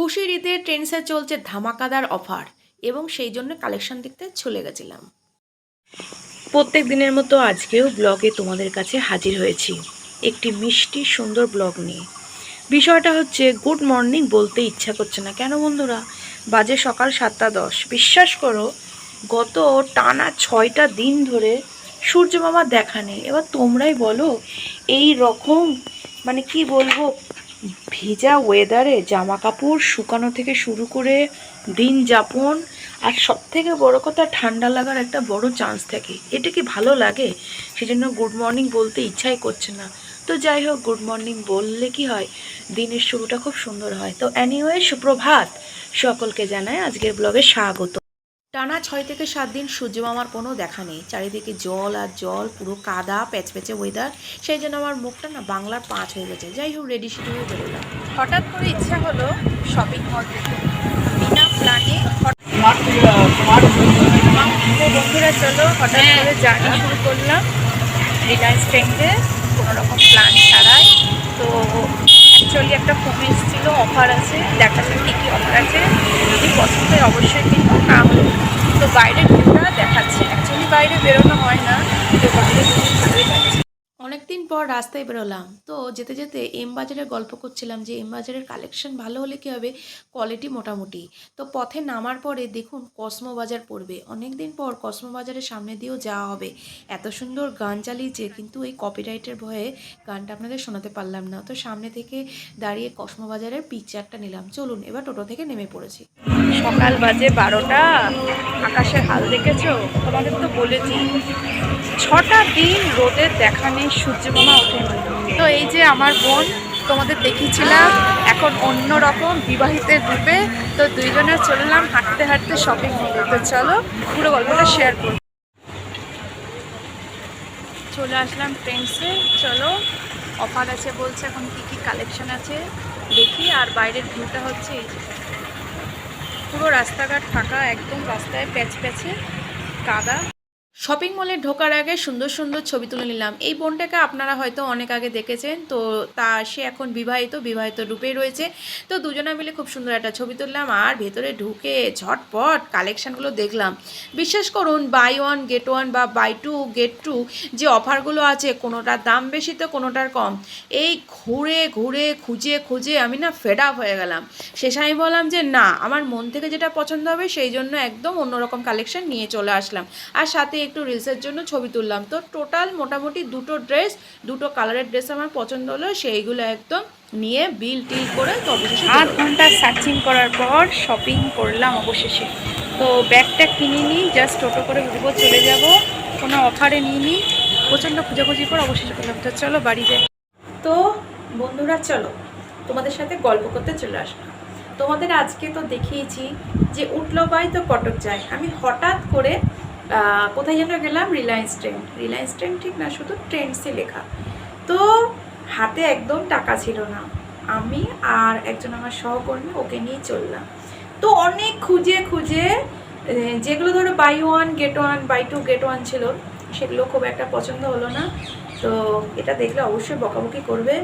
খুশির ঈদে ট্রেন্ডসে চলছে ধামাকাদার অফার এবং সেই জন্য কালেকশন দেখতে চলে গেছিলাম। প্রত্যেক দিনের মতো আজকেও ব্লগে তোমাদের কাছে হাজির হয়েছি। একটি মিষ্টি, সুন্দর ব্লগ নিয়ে। বিষয়টা হচ্ছে গুড মর্নিং বলতে ইচ্ছা করছে না। কেন বন্ধুরা? বাজে সকাল সাতটা দশ। বিশ্বাস করো, গত টানা ছয়টা দিন ধরে সূর্য মামার দেখা নেই। এবার তোমরাই বলো, এই রকম মানে কি বলব ভেজা ওয়েদারে জামা কাপড় শুকানো থেকে শুরু করে দিন যাপন, আর সব থেকে বড় কথা ঠান্ডা লাগার একটা বড় চান্স থাকে। এটা কি ভালো লাগে? সেজন্য গুড মর্নিং বলতে ইচ্ছাই করছে না। তো যাই হোক গুড মর্নিং বললে কি হয়? দিনের শুরুটা খুব সুন্দর হয়। তো অ্যানিওয়ে সুপ্রভাত। সকলকে জানায় আজকের ব্লগে স্বাগত। টানা ছয় থেকে সাত দিন সূর্য মামার কোনো দেখা নেই। চারিদিকে জল আর জল পুরো কাদা প্যাচপ্যাচে ওয়েদার সেই জন্য আমার মুখটা না বাংলার পাঁচ হয়ে গেছে। যাই হোক রেডি সেডি হয়ে বেরোলাম হঠাৎ করে ইচ্ছা হলো শপিং মল বিনা প্ল্যানে বন্ধুরা চলো হঠাৎ করে জার্নি শুরু করলাম। রিলায়েন্স ট্রেন্ডে কোনো রকম প্ল্যান ছাড়াই। তো অ্যাকচুয়ালি একটা খুব এসেছিল অফার আছে দেখা যাক কী কী অফার আছে। যদি পছন্দ হয় অবশ্যই কিনবো, না হলে তো বাইরের ভিউটা দেখাচ্ছে অ্যাকচুয়ালি বাইরে বেরোনো হয় না তো বাইরে বেরোনো ভালোই লাগছে অনেকদিন পর রাস্তায় বেরোলাম। তো যেতে যেতে এম বাজারের গল্প করছিলাম যে এম বাজারের কালেকশন ভালো হলে কী হবে? কোয়ালিটি মোটামুটি। তো পথে নামার পরে দেখুন কসমো বাজার পড়বে। অনেক দিন পর কসমো বাজারের সামনে দিয়েও যাওয়া হবে। এত সুন্দর গান চালিয়েছে, কিন্তু এই কপিরাইটের ভয়ে গানটা আপনাদের শোনাতে পারলাম না। তো সামনে থেকে দাঁড়িয়ে কসমো বাজারের পিকচারটা নিলাম। চলুন, এবার টোটো থেকে নেমে পড়েছি। সকাল বাজে বারোটা। আকাশের হাল দেখেছ? তোমাদের তো বলেছি। ছটা দিন রোদের দেখা নেই, সূর্য মামা ওঠেনি। তো এই যে আমার বোন, তোমাদের দেখিয়েছিলাম, এখন অন্য রকম বিবাহিতের রূপে। তো দুইজনে চললাম হাঁটতে হাঁটতে শপিং মলে তো চলো, পুরো গল্পটা শেয়ার করব চলে আসলাম ট্রেন্ডসে চলো অফার আছে বলছে, এখন কি কি কালেকশন আছে দেখি। আর বাইরের ভিউটা হচ্ছে পুরো রাস্তাঘাট ফাঁকা, একদম রাস্তায় প্যাচ প্যাচে কাদা। শপিং মলে ঢোকার আগে সুন্দর সুন্দর ছবি তুলে নিলাম। এই বোনটাকে আপনারা হয়তো অনেক আগে দেখেছেন। তো তা সে এখন বিবাহিত বিবাহিত রূপে রয়েছে। তো দুজনে মিলে খুব সুন্দর একটা ছবি তুললাম আর ভেতরে ঢুকে ঝটপট কালেকশানগুলো দেখলাম। বিশ্বাস করুন বাই ওয়ান গেট ওয়ান বা বাই টু গেট টু যে অফারগুলো আছে, কোনোটার দাম বেশি তো কোনোটার কম। এই ঘুরে ঘুরে, খুঁজে খুঁজে আমি না ফেড আপ হয়ে গেলাম। শেষে আমি বললাম যে, না, আমার মন থেকে যেটা পছন্দ হবে, সেই জন্য একদম অন্যরকম কালেকশন নিয়ে চলে আসলাম। আর সাথে একটু রিলসের জন্য ছবি তুললাম। তো টোটাল মোটামুটি দুটো ড্রেস দুটো কালারের ড্রেস আমার পছন্দ হলো সেইগুলো একদম নিয়ে বিল টিল করে তো অবশেষে আট ঘণ্টা সার্চিং করার পর শপিং করলাম অবশেষে। তো ব্যাগটা কিনে নিই জাস্ট টোটো করে ঘুরবো চলে যাব। কোনো অফারে নিয়ে নিই প্রচণ্ড খোঁজাখুঁজি করে অবশেষে করলাম। তো চলো বাড়ি যাই। তো বন্ধুরা চলো তোমাদের সাথে গল্প করতে চলে আসলাম। তোমাদের আজকে তো দেখিয়েছি যে উঠল বাই তো কটক যায়। আমি হঠাৎ করে কোথায় যেন গেলাম? রিলায়েন্স ট্রেন্ড রিলায়েন্স ট্রেন্ড ঠিক না, শুধু ট্রেন্ডসে লেখা। তো হাতে একদম টাকা ছিল না। আমি আর একজন আমার সহকর্মী ওকে নিয়ে চললাম। তো অনেক খুঁজে খুঁজে যেগুলো ধরো buy one get one buy two get one ছিল, সেগুলো খুব একটা পছন্দ হলো না। তো এটা দেখলে অবশ্যই বকাবকি করবে।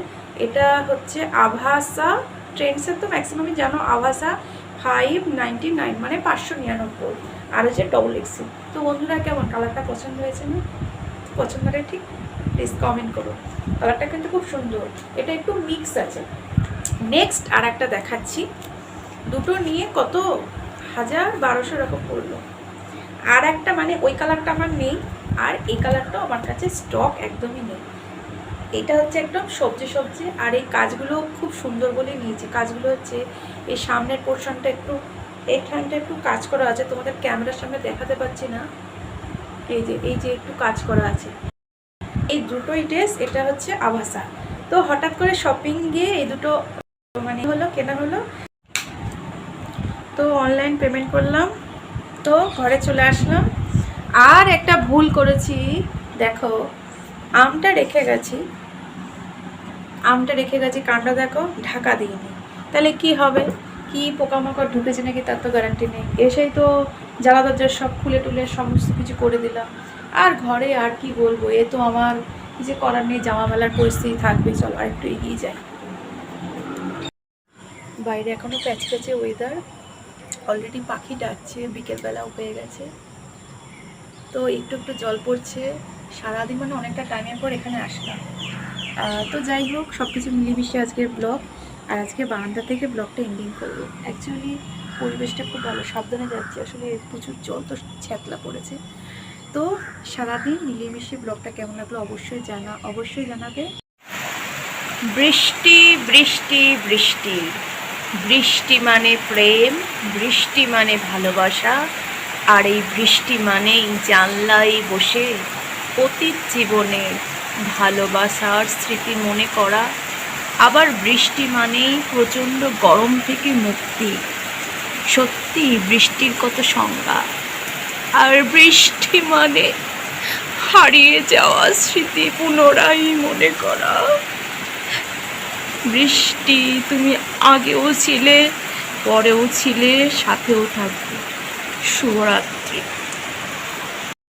এটা হচ্ছে আভাসা ট্রেন্ডসের তো ম্যাক্সিমামই জানো আভাসা ফাইভ নাইনটি নাইন মানে পাঁচশো নিরানব্বই। আর হচ্ছে ডবল এক্সি তো বন্ধুরা কেমন কালারটা পছন্দ হয়েছে না? পছন্দ হলে ঠিক প্লিজ কমেন্ট করো। কালারটা কিন্তু খুব সুন্দর। এটা একটু মিক্স আছে। নেক্সট আর একটা দেখাচ্ছি। দুটো নিয়ে কত? হাজার বারোশো এরকম পড়ল। আর একটা মানে ওই কালারটা আমার নেই, আর এই কালারটাও আমার কাছে স্টক একদমই নেই। এটা হচ্ছে একদম সবজি সবজি, আর এই কাজগুলো খুব সুন্দর বলে নিয়েছে। কাজগুলো হচ্ছে, এই সামনের পোর্শনটা একটু এইখানটা একটু কাজ করা আছে, তোমাদের ক্যামেরার সামনে দেখাতে পাচ্ছি না। এই যে এই যে একটু কাজ করা আছে। এই দুটোই ড্রেস এটা হচ্ছে আভাসা। তো হঠাৎ করে শপিং গিয়ে এই দুটো মানে হলো, কেনা হলো। তো অনলাইন পেমেন্ট করলাম। তো ঘরে চলে আসলাম। আর একটা ভুল করেছি। দেখো, আমটা রেখে গেছি। আমটা রেখে গেছি কাণ্ডা দেখো, ঢাকা দিইনি তাহলে কি হবে? কি পোকামাকড় ঢুকেছে নাকি তার তো গ্যারান্টি নেই। এসেই তো জ্বালা দরজা সব খুলে টুলে সমস্ত কিছু করে দিলাম। আর ঘরে আর কি বলব, এ তো আমার কিছু করার নেই, জামা মেলার পরিস্থিতি থাকবে, চলো আর একটু এগিয়ে যাই। বাইরে এখনও প্যাচ প্যাচে ওয়েদার অলরেডি পাখি ডাকছে বিকেলবেলাও হয়ে গেছে। তো একটু একটু জল পড়ছে। সারাদিন মানে অনেকটা টাইমের পর এখানে আসলাম। তো যাই হোক সব কিছু মিলিয়ে আজকের ব্লগ আর আজকে বারান্দা থেকে ব্লগটা এন্ডিং করব। অ্যাকচুয়ালি পরিবেশটা খুব ভালো, সাবধানে যাচ্ছে। আসলে প্রচুর জল তো ছ্যাতলা পড়েছে। তো সারাদিন মিলিয়ে ব্লগটা কেমন লাগল অবশ্যই জানা, অবশ্যই জানাবে। বৃষ্টি বৃষ্টি বৃষ্টি। বৃষ্টি মানে প্রেম, বৃষ্টি মানে ভালোবাসা, আর এই বৃষ্টি মানেই জানলায় বসে অতীত জীবনে ভালোবাসার স্মৃতি মনে করা। আবার বৃষ্টি মানেই প্রচণ্ড গরম থেকে মুক্তি। সত্যি, বৃষ্টির কত সংজ্ঞা। আর বৃষ্টি মানে হারিয়ে যাওয়া স্মৃতি পুনরায় মনে করা। বৃষ্টি তুমি আগেও ছিলে, পরেও ছিলে, সাথেও থাকবে। শুভরাত্রি।